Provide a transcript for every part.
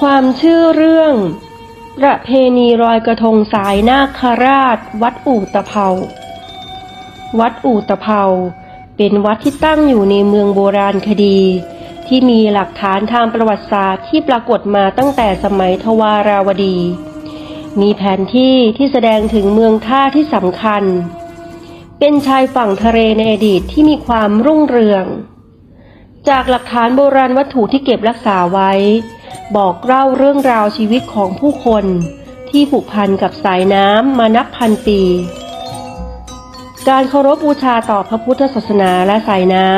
ความเชื่อเรื่อง ประเพณีลอยกระทงสายนาคราช วัดอู่ตะเภา วัดอู่ตะเภา เป็นวัดที่ตั้งอยู่ในเมืองโบราณคดี ที่มีหลักฐานทางประวัติศาสตร์ที่ปรากฏมาตั้งแต่สมัยทวาราวดี มีแผนที่ที่แสดงถึงเมืองท่าที่สำคัญ เป็นชายฝั่งทะเลในอดีตที่มีความรุ่งเรือง จากหลักฐานโบราณวัตถุที่เก็บรักษาไว้ บอกเล่าเรื่องราวชีวิตของผู้คน ที่ผูกพันกับสายน้ำมานับพันปี การเคารพบูชาต่อพระพุทธศาสนาและสายน้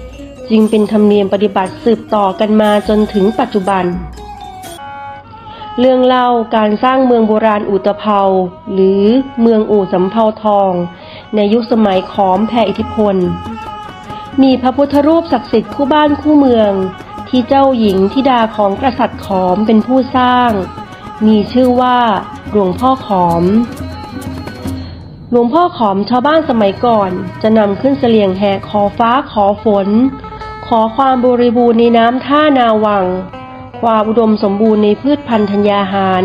ำจึงเป็นธรรมเนียมปฏิบัติสืบต่อกันมาจนถึงปัจจุบัน เรื่องเล่าการสร้างเมืองโบราณอุตภเปาหรือเมืองอู่สำเภาทอง ในยุคสมัยขอมแผ่อิทธิพล มีพระพุทธรูปศักดิ์สิทธิ์คู่บ้านคู่เมือง ที่เจ้าหญิงธิดาของกษัตริย์ขอมเป็นผู้สร้าง มีชื่อว่าหลวงพ่อขอม หลวงพ่อขอมชาวบ้านสมัยก่อนจะนำขึ้นเสลียงแห่ขอฟ้าขอฝน ขอความบริบูรณ์ในน้ำท่านาวัง ความอุดมสมบูรณ์ในพืชพันธุ์ธัญญาหาร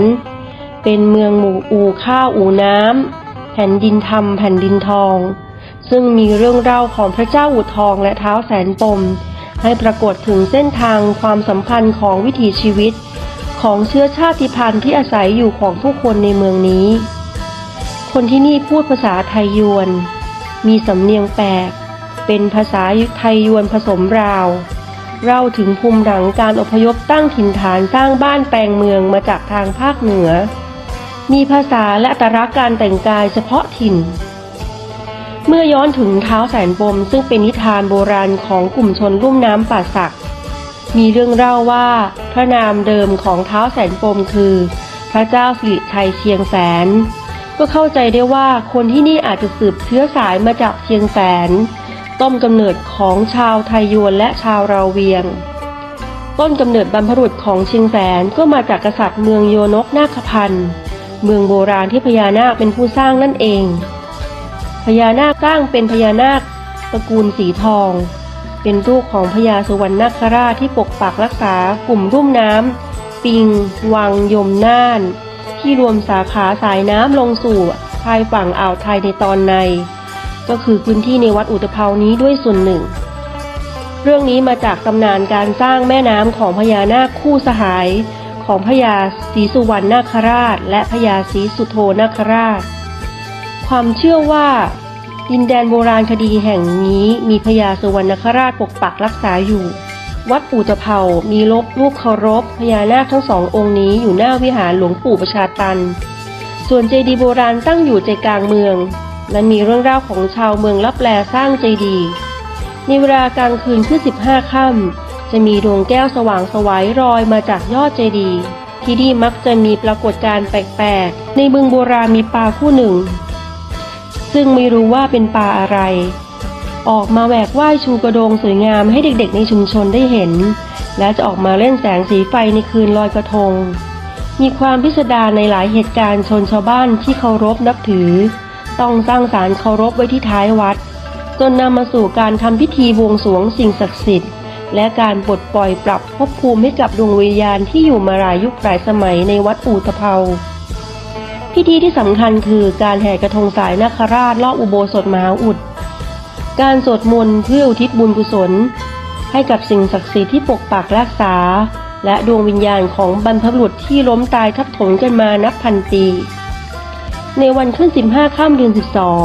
เป็นเมืองหมู่อู่ข้าวอู่น้ำแผ่นดินธรรมแผ่นดินทอง ซึ่งมีเรื่องเล่าของพระเจ้าอู่ทองและเท้าแสนปม ให้ปรากฏถึงเส้นทางความสัมพันธ์ของวิถีชีวิต ของเชื้อชาติพันธุ์ที่อาศัยอยู่ของผู้คนในเมืองนี้ คนที่นี่พูดภาษาไทยยวน มีสำเนียงแปลก เป็นภาษาไทยยวนผสมราวเล่าถึงภูมิหลังการอพยพตั้งถิ่นฐานสร้างบ้านแปลงเมืองมาจากทางภาคเหนือ มีภาษาและอัตลักษณ์การแต่งกายเฉพาะถิ่น เมื่อย้อนถึงเท้าแสนปมซึ่งเป็นนิทานโบราณของกลุ่มชนลุ่มน้ำป่าสัก มีเรื่องเล่าว่า พระนามเดิมของเท้าแสนปมคือ พระเจ้าสิริชัยเชียงแสน ก็เข้าใจได้ว่าคนที่นี่อาจจะสืบเชื้อสายมาจากเชียงแสน ต้นกำเนิดของชาวไทยยวนและชาวราเวียง ต้นกำเนิดบรรพบุรุษของเชียงแสนก็มาจากกษัตริย์เมืองโยนกนาคพันธ์เมืองโบราณที่พญานาคเป็นผู้สร้างนั่นเอง พญานาคสร้างเป็นพญานาคตระกูลสีทอง เป็นลูกของพญาสุวรรณนาคราชที่ปกปักรักษากลุ่มรุ่มน้ำปิง วังยมน่าน ที่รวมสาขาสายน้ำลงสู่ชายฝั่งอ่าวไทยในตอนใน ก็คือพื้นที่ในวัดอุตภเปานี้ด้วยส่วนหนึ่ง เรื่องนี้มาจากตำนานการสร้างแม่น้ำของพญานาคคู่สหายของพญาศรีสุวรรณนาคราช และพญาศรีสุโธนาคราช ความเชื่อว่าดินแดนโบราณคดีแห่งนี้มีพญาสุวรรณคราชปกปักรักษาอยู่ วัดปู่ตะเภามีลบรูปเคารพพญานาคทั้งสององค์นี้อยู่หน้าวิหารหลวงปู่ประชาตัน ส่วนเจดีย์โบราณตั้งอยู่ใจกลางเมือง และมีเรื่องราวของชาวเมืองลับแลสร้างเจดีย์ในเวลากลางคืนขึ้น15 ค่ำจะมีดวงแก้วสว่างสวัยรอยมาจากยอดเจดีย์ที่นี่มักจะมีปรากฏการณ์แปลกๆ ในเมืองโบราณมีปลาคู่หนึ่ง ซึ่งไม่รู้ว่าเป็นปลาอะไร ออกมาแหวกว่ายชูกระโดงสวยงามให้เด็กๆ ในชุมชนได้เห็น และจะออกมาเล่นแสงสีไฟในคืนลอยกระทง มีความพิสดารในหลายเหตุการณ์ชนชาวบ้านที่เคารพนับถือ ต้องสร้างศาลเคารพไว้ที่ท้ายวัด จนนำมาสู่การทำพิธีบวงสรวงสิ่งศักดิ์สิทธิ์และการปลดปล่อยปรับภพภูมิให้กับดวงวิญญาณที่อยู่มาหลายยุคหลายสมัยในวัดอู่ตะเภา พิธีที่สำคัญคือการแห่กระทงสายนาคราชรอบอุโบสถมหาอุด การสวดมนต์เพื่ออุทิศบุญกุศล ให้กับสิ่งศักดิ์สิทธิ์ที่ปกปักรักษา และดวงวิญญาณของบรรพบุรุษที่ล้มตายทับถมกันมานับพันปี ในวันขึ้น 15ข้ามเดือน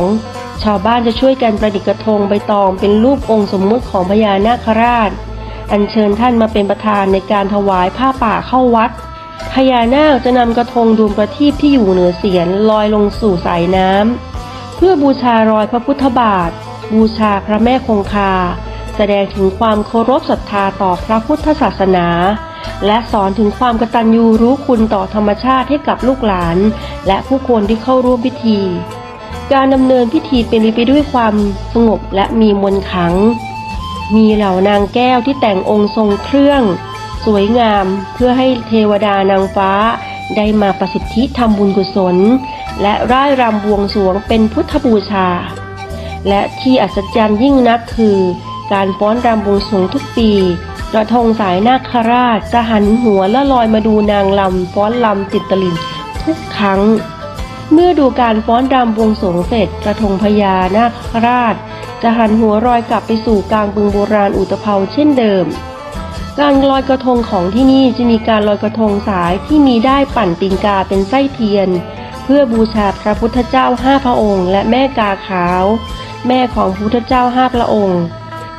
12 ชาวบ้านจะช่วยกันประดิษฐ์กระทงใบตองเป็นรูปองค์สมมุติของพญานาคราช อัญเชิญท่านมาเป็นประธานในการถวายผ้าป่าเข้าวัด พญานาคจะนำกระทงดวงประทีปที่อยู่เหนือเสียนลอยลงสู่สายน้ำเพื่อบูชารอยพระพุทธบาท บูชาพระแม่คงคา แสดงถึงความเคารพศรัทธาต่อพระพุทธศาสนา และสอนถึงความกตัญญูรู้คุณต่อธรรมชาติให้กับลูกหลาน และผู้คนที่เข้าร่วมพิธี การดำเนินพิธีเป็นไปด้วยความสงบและมีมนต์ขัง มีเหล่านางแก้วที่แต่งองค์ทรงเครื่อง สวยงาม เพื่อให้เทวดานางฟ้า ได้มาประสิทธิทำบุญกุศล และร่ายรำบวงสรวงเป็นพุทธบูชา และที่อัศจรรย์ยิ่งนักคือ การฟ้อนรำบวงสรวงทุกปีกระทงสายนาคราชจะหันหัวและลอยมาดูนางลำฟ้อนลำติดตลิ่งทุกครั้ง เมื่อดูการฟ้อนรำบวงสรวงเสร็จกระทงพญานาคราชจะหันหัวรอยกลับไปสู่กลางบึงโบราณอุตภเปาเช่นเดิม การลอยกระทงของที่นี่จะมีการลอยกระทงสายที่มีได้ปั่นติงกาเป็นไส้เทียน เพื่อบูชาพระพุทธเจ้าห้าพระองค์ และแม่กาขาว แม่ของพระพุทธเจ้าห้าพระองค์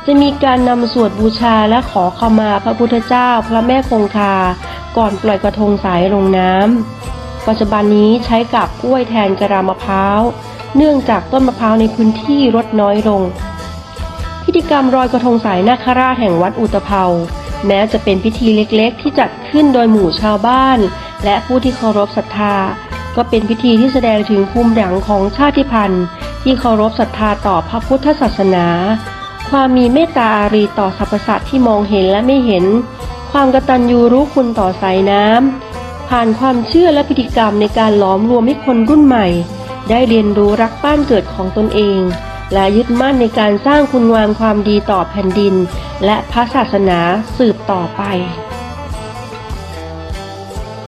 จะมีการนำสวดบูชาและขอขมาพระพุทธเจ้า พระแม่คงคา ก่อนปล่อยกระทงสายลงน้ำปัจจุบันนี้ใช้กับกล้วยแทนกระดามะพร้าว เนื่องจากต้นมะพร้าวในพื้นที่ลดน้อยลง พิธีกรรมรอยกระทงสายนาคราชแห่งวัดอุตภเปา แม้จะเป็นพิธีเล็กๆ ที่จัดขึ้นโดยหมู่ชาวบ้าน และผู้ที่เคารพศรัทธา ก็เป็นพิธีที่แสดงถึงภูมิหลังของชาติพันธุ์ ที่เคารพศรัทธาต่อพระพุทธศาสนา ความมีเมตตาอารีต่อสรรพสัตว์ที่มองเห็นและไม่เห็น ความกตัญญูรู้คุณต่อสายน้ำผ่านความเชื่อและพิธีกรรมในการหลอมรวมให้คนรุ่นใหม่ ได้เรียนรู้รักบ้านเกิดของตนเอง และยึดมั่นในการสร้างคุณงามความดีต่อแผ่นดิน และพระศาสนาสืบต่อไป